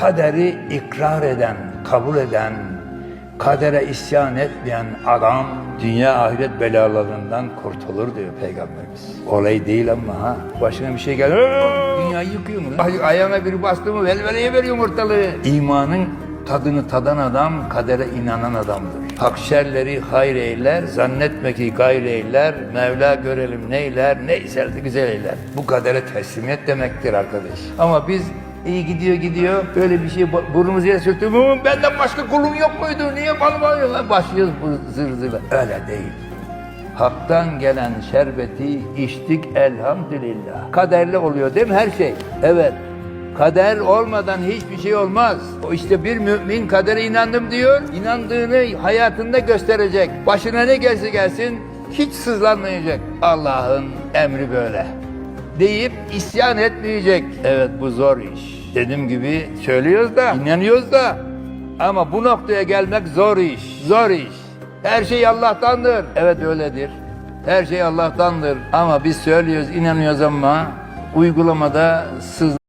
kaderi ikrar eden, kabul eden, kadere isyan etmeyen adam dünya ahiret belalarından kurtulur diyor Peygamberimiz. Olay değil ama ha. Başına bir şey gelir. Dünyayı yıkıyor mu? Ayağına biri bastı mı velveleye veriyor ortalığı. İmanın tadını tadan adam kadere inanan adamdır. Hak şerleri hayır eyler, zannetme ki gayr eyler, Mevla görelim neyler, neyse güzel eyler. Bu kadere teslimiyet demektir arkadaş. Ama biz iyi gidiyor gidiyor, böyle bir şey bu- burnumuzu yere "Hı, benden başka kulum yok muydu, niye bana bağırıyorlar? Başlıyoruz bu zır zırla. Öyle değil. Hak'tan gelen şerbeti içtik elhamdülillah. Kaderli oluyor değil mi her şey? Evet. Kader olmadan hiçbir şey olmaz. O işte bir mümin kadere inandım diyor. İnandığını hayatında gösterecek. Başına ne gelse gelsin hiç sızlanmayacak. Allah'ın emri böyle. Deyip isyan etmeyecek. Evet bu zor iş. Dediğim gibi söylüyoruz da, inanıyoruz da. Ama bu noktaya gelmek zor iş. Zor iş. Her şey Allah'tandır. Evet öyledir. Her şey Allah'tandır. Ama biz söylüyoruz, inanıyoruz ama uygulamada sız